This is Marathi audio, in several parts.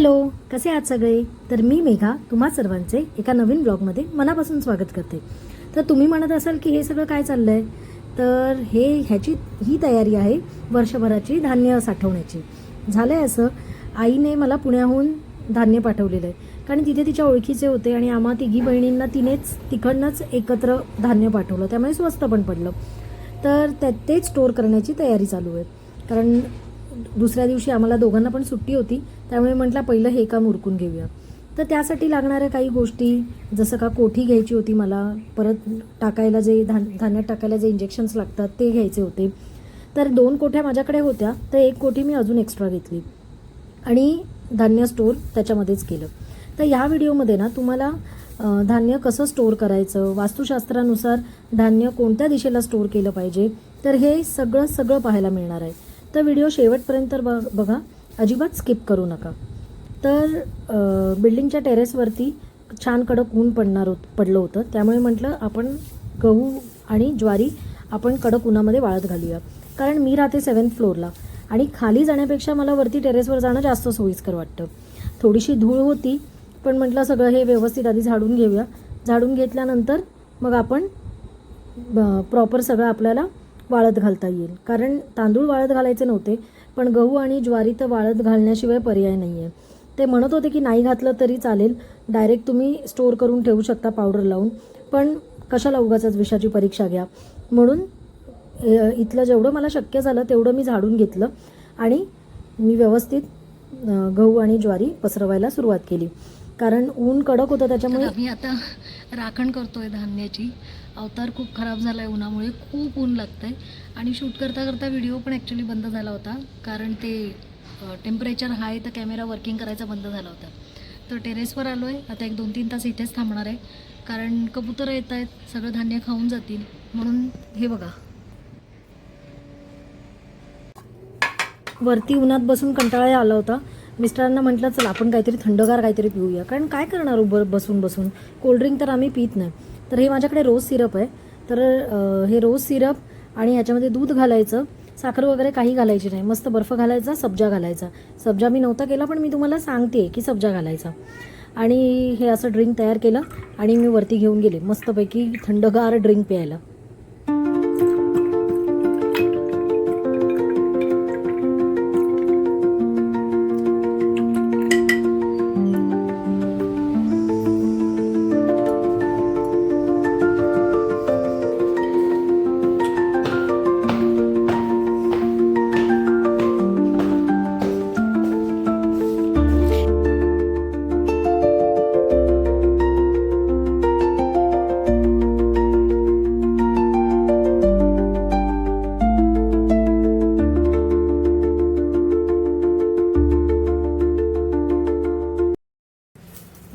हॅलो कसे आहात सगळे? तर मी मेघा तुम्हा सर्वांचे एका नवीन ब्लॉगमध्ये मनापासून स्वागत करते. तर तुम्ही म्हणत असाल की हे सगळं काय चाललं आहे तर हे ह्याची ही तयारी आहे वर्षभराची धान्य साठवण्याची. झालं आहे असं आईने मला पुण्याहून धान्य पाठवलेलं आहे. कारण तिथे तिच्या ओळखीचे होते आणि आम्हा तिघी बहिणींना तिनेच तिकडनंच एकत्र धान्य पाठवलं. त्यामुळे स्वस्त पण पडलं. तर त्या तेच स्टोअर करण्याची तयारी चालू आहे. कारण दुसऱ्या दिवशी आम्हाला दोघांना पण सुट्टी होती त्यामुळे म्हटलं पहिलं हे काम उरकून घेऊया. तर त्यासाठी लागणाऱ्या काही गोष्टी जसं का कोठी घ्यायची होती मला परत टाकायला जे धान धान्यात टाकायला जे इंजेक्शन्स लागतात ते घ्यायचे होते. तर दोन कोठ्या माझ्याकडे होत्या तर एक कोठी मी अजून एक्स्ट्रा घेतली. आणि धान्य स्टोअर त्याच्यामध्येच केलं. तर या व्हिडिओमध्ये ना तुम्हाला धान्य कसं स्टोअर करायचं वास्तुशास्त्रानुसार धान्य कोणत्या दिशेला स्टोअर केलं पाहिजे तर हे सगळं सगळं पाहायला मिळणार आहे. तर व्हिडिओ शेवटपर्यंत ब बघा. अजिबात स्किप करू नका. तर बिल्डिंगच्या टेरेसवरती छान कडक ऊन पडणार होत पडलं होतं. त्यामुळे म्हटलं आपण गहू आणि ज्वारी आपण कडक उन्हामध्ये वाळत घालूया. कारण मी राहते सेवन्थ फ्लोअरला आणि खाली जाण्यापेक्षा मला वरती टेरेसवर जाणं जास्त सोयीस्कर वाटतं. थोडीशी धूळ होती पण म्हटलं सगळं हे व्यवस्थित आधी झाडून घेऊया. झाडून घेतल्यानंतर मग आपण प्रॉपर सगळं आपल्याला वाळत घालता येईल. कारण तांदूळ वाळत घालायचे नव्हते पण गहू आणि ज्वारी तर वाळत घालण्याशिवाय पर्याय नाही आहे ते म्हणत होते की नाही घातलं तरी चालेल डायरेक्ट तुम्ही स्टोअर करून ठेवू शकता पावडर लावून. पण कशाला उगाच विषाची परीक्षा घ्या. म्हणून इथलं जेवढं मला शक्य झालं तेवढं मी झाडून घेतलं आणि मी व्यवस्थित गहू आणि ज्वारी पसरवायला सुरुवात केली. कारण ऊन कडक होतं त्याच्यामुळे आम्ही आता राखण करतोय धान्याची. अवतार खूप खराब झाला आहे उन्हामुळे खूप ऊन लागतंय. आणि शूट करता करता व्हिडिओ पण ॲक्च्युली बंद झाला होता. कारण ते टेम्परेचर हाय तर कॅमेरा वर्किंग करायचा बंद झाला होता. तर टेरेसवर आलो आहे आता एक दोन तीन तास इथेच थांबणार आहे. कारण कबुतरं येत आहेत सगळं धान्य खाऊन जातील. म्हणून हे बघा. वरती उन्हात बसून कंटाळा आला होता. मिस्टरांना म्हटलं चला आपण काहीतरी थंडगार काहीतरी पिऊया. कारण काय करणार उभं बसून बसून कोल्ड्रिंक तर आम्ही पित नाही. तर हे माझ्याकडे रोज सिरप आहे. तर हे रोज सिरप आणि ह्याच्यामध्ये दूध घालायचं साखर वगैरे काही घालायची नाही. मस्त बर्फ घालायचा सब्जा घालायचा. सब्जा मी नव्हता केला पण मी तुम्हाला सांगते की सब्जा घालायचा. आणि हे असं ड्रिंक तयार केलं आणि मी वरती घेऊन गेले. मस्तपैकी थंडगार ड्रिंक प्यायला.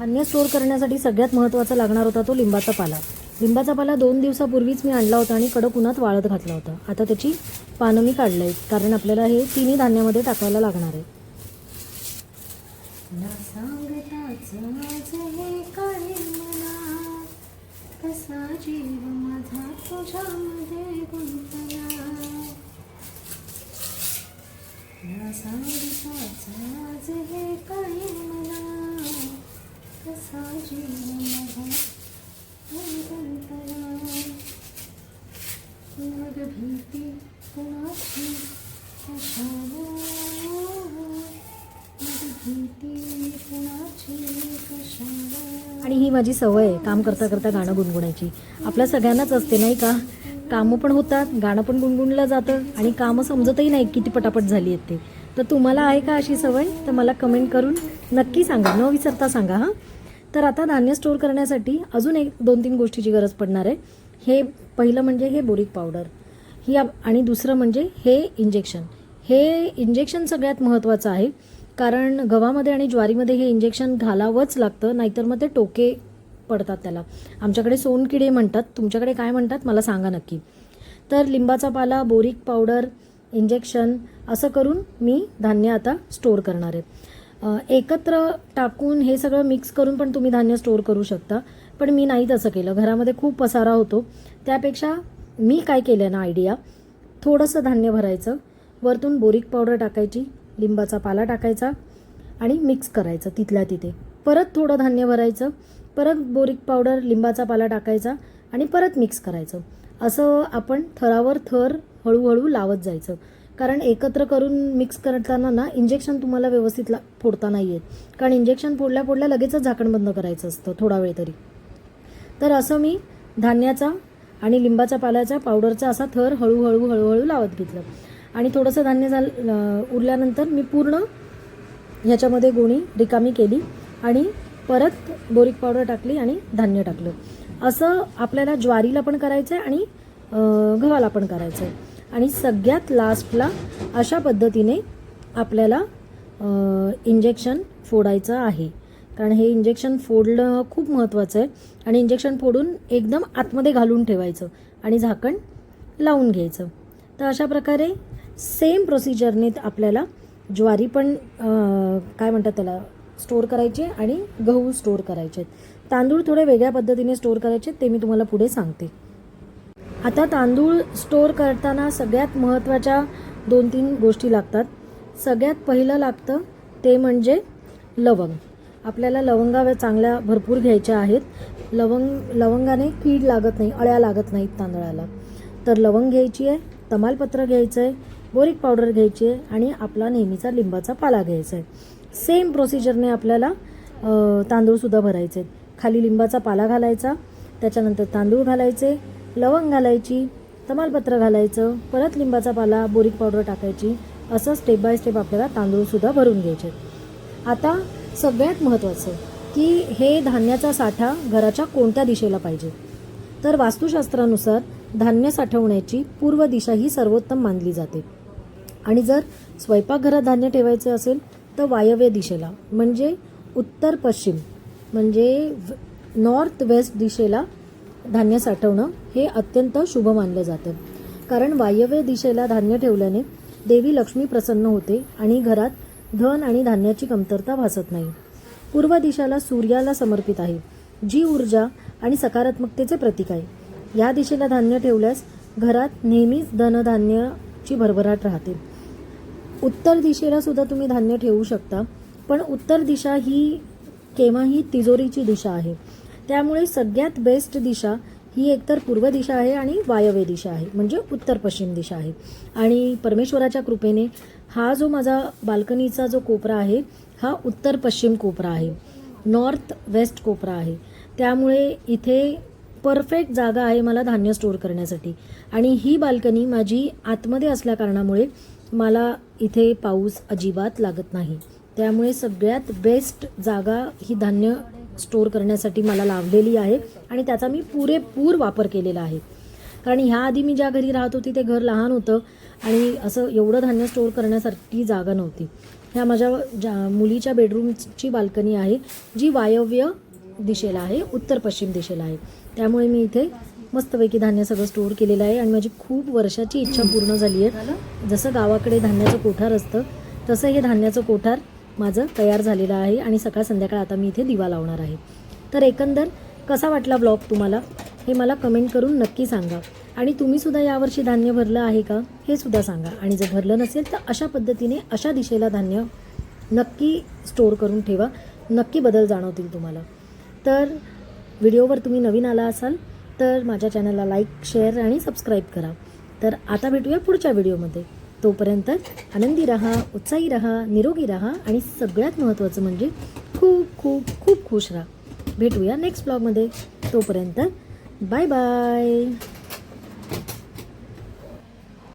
धान्य स्टोअर करण्यासाठी सगळ्यात महत्त्वाचा लागणार होता तो लिंबाचा पाला. लिंबाचा पाला दोन दिवसापूर्वीच मी आणला होता आणि कडक उन्हात वाळत घातला होता. आता त्याची पानं मी काढलं आहे कारण आपल्याला हे तिन्ही धान्यामध्ये टाकायला लागणार आहे. ना आणि ही माझी सवय आहे काम करता करता गाणं गुणगुणायची. आपल्या सगळ्यांनाच असते नाही का? कामं पण होतात गाणं पण गुणगुणलं जातं आणि कामं समजतही नाही किती पटापट झाली आहेत ते. तर तुम्हाला आहे का अशी सवय? तर मला कमेंट करून नक्की सांगा. न विसरता सांगा हां? तर आता धान्य स्टोअर करण्यासाठी अजून एक दोन तीन गोष्टीची गरज पडणार आहे. हे पहिलं म्हणजे हे बोरिक पावडर ही आणि दुसरं म्हणजे हे इंजेक्शन हे इंजेक्शन सगळ्यात महत्त्वाचं आहे. कारण गव्हामध्ये आणि ज्वारीमध्ये हे इंजेक्शन घालावंच लागतं नाहीतर मग ते टोके पडतात त्याला. आमच्याकडे सोनकिडे म्हणतात. तुमच्याकडे काय म्हणतात मला सांगा नक्की. तर लिंबाचा पाला बोरिक पावडर इंजेक्शन असं करून मी धान्य आता स्टोअर करणार आहे. एकत्र टाकून हे सगळं मिक्स करून पण तुम्ही धान्य स्टोअर करू शकता. पण मी नाही तसं केलं. घरामध्ये खूप पसारा होतो. त्यापेक्षा मी काय केलं ना आयडिया थोडंसं धान्य भरायचं. वरतून बोरिक पावडर टाकायची. लिंबाचा पाला टाकायचा आणि मिक्स करायचं तिथल्या तिथे. परत थोडं धान्य भरायचं. परत बोरिक पावडर लिंबाचा पाला टाकायचा आणि परत मिक्स करायचं. असं आपण थरावर थर हळूहळू लावत जायचं. कारण एकत्र करून मिक्स करताना ना इंजेक्शन तुम्हाला व्यवस्थित ला फोडता नाही येत. कारण इंजेक्शन फोडल्या फोडल्या लगेचच झाकण बंद करायचं असतं थोडा वेळ तरी. तर असं मी धान्याचा आणि लिंबाचा पाल्याचा पावडरचा असा थर हळूहळू हळूहळू लावत घेतलं. आणि थोडंसं धान्य झालं उरल्यानंतर मी पूर्ण ह्याच्यामध्ये गोणी रिकामी केली आणि परत बोरिक पावडर टाकली आणि धान्य टाकलं. असं आपल्याला ज्वारीला पण करायचं आहे आणि गव्हाला पण करायचं आहे आणि सगळ्यात लास्टला अशा पद्धतीने आपल्याला इंजेक्शन फोडायचं आहे. कारण हे इंजेक्शन फोडणं खूप महत्त्वाचं आहे. आणि इंजेक्शन फोडून एकदम आतमध्ये घालून ठेवायचं आणि झाकण लावून घ्यायचं. तर अशा प्रकारे सेम प्रोसिजरने आपल्याला ज्वारी पण काय म्हणतात त्याला स्टोअर करायचे आणि गहू स्टोअर करायचे तांदूळ थोडे वेगळ्या पद्धतीने स्टोअर करायचे ते मी तुम्हाला पुढे सांगते. आता तांदूळ स्टोअर करताना सगळ्यात महत्त्वाच्या दोन तीन गोष्टी लागतात. सगळ्यात पहिलं लागतं ते म्हणजे लवंग. आपल्याला लवंगा चांगल्या भरपूर घ्यायच्या आहेत. लवंग लवंगाने कीड लागत नाही अळ्या लागत नाहीत तांदळाला. तर लवंग घ्यायची आहे तमालपत्र घ्यायचं आहे बोरिक पावडर घ्यायची आहे आणि आपला नेहमीचा लिंबाचा पाला घ्यायचा आहे. सेम प्रोसिजरने आपल्याला तांदूळसुद्धा भरायचे आहेत. खाली लिंबाचा पाला घालायचा त्याच्यानंतर तांदूळ घालायचे लवंग घालायची तमालपत्र घालायचं परत लिंबाचा पाला बोरिक पावडर टाकायची असं स्टेप बाय स्टेप आपल्याला तांदूळसुद्धा भरून घ्यायचे. आता सगळ्यात महत्त्वाचं की हे धान्याचा साठा घराच्या कोणत्या दिशेला पाहिजे? तर वास्तुशास्त्रानुसार धान्य साठवण्याची पूर्व दिशा ही सर्वोत्तम मानली जाते. आणि जर स्वयंपाकघरात धान्य ठेवायचे असेल तर वायव्य दिशेला म्हणजे उत्तर पश्चिम म्हणजे नॉर्थ वेस्ट दिशेला धान्य साठवणं हे अत्यंत शुभ मानलं जातं. कारण वायव्य दिशेला धान्य ठेवल्याने देवी लक्ष्मी प्रसन्न होते आणि घरात धन आणि धान्याची कमतरता भासत नाही. पूर्व दिशाला सूर्याला समर्पित आहे जी ऊर्जा आणि सकारात्मकतेचे प्रतीक आहे. या दिशेला धान्य ठेवल्यास घरात नेहमीच धनधान्याची भरभराट राहते. उत्तर दिशेला सुद्धा तुम्ही धान्य ठेवू शकता पण उत्तर दिशा ही केव्हाही तिजोरीची दिशा आहे. त्यामुळे सगळ्यात बेस्ट दिशा ही एकतर पूर्व दिशा आहे आणि वायव्य दिशा आहे म्हणजे उत्तर पश्चिम दिशा आहे. आणि परमेश्वराच्या कृपेने हा जो माझा बाल्कनीचा जो कोपरा आहे हा उत्तर पश्चिम कोपरा आहे. नॉर्थ वेस्ट कोपरा आहे. त्यामुळे इथे परफेक्ट जागा आहे मला धान्य स्टोअर करण्यासाठी. आणि ही बाल्कनी माझी आतमध्ये असल्या कारणामुळे मला इथे पाऊस अजिबात लागत नाही. त्यामुळे सगळ्यात बेस्ट जागा ही धान्य स्टोअर करण्यासाठी मला लावलेली आहे आणि त्याचा मी पुरेपूर वापर केलेला आहे. कारण ह्या आधी मी ज्या घरी राहत होती ते घर लहान होतं आणि असं एवढं धान्य स्टोअर करण्यासाठी जागा नव्हती. ह्या माझ्या ज्या मुलीच्या बेडरूमची बाल्कनी आहे जी वायव्य दिशेला आहे उत्तर पश्चिम दिशेला आहे. त्यामुळे मी इथे मस्तपैकी धान्य सगळं स्टोअर केलेलं आहे आणि माझी खूप वर्षाची इच्छा पूर्ण झाली आहे. जसं गावाकडे धान्याचं कोठार असतं तसं हे धान्याचं कोठार माझं तयार झालेलं आहे आणि सकाळ संध्याकाळ आता मी इथे दिवा लावणार आहे. तर एकंदर कसा वाटला ब्लॉग तुम्हाला? हे मला कमेंट करून नक्की सांगा. आणि तुम्हीसुद्धा यावर्षी धान्य भरलं आहे का? हे सुद्धा सांगा. आणि जर भरलं नसेल तर अशा पद्धतीने अशा दिशेला धान्य नक्की स्टोअर करून ठेवा. नक्की बदल जाणवतील तुम्हाला. तर व्हिडिओवर तुम्ही नवीन आला असाल तर माझ्या चॅनलला लाईक शेअर आणि सबस्क्राईब करा. तर आता भेटूया पुढच्या व्हिडिओमध्ये. तोपर्यंत आनंदी राहा उत्साही राहा निरोगी राहा आणि सगळ्यात महत्त्वाचं म्हणजे खूप खूप खूप खुश राहा. भेटूया नेक्स्ट ब्लॉगमध्ये तोपर्यंत बाय बाय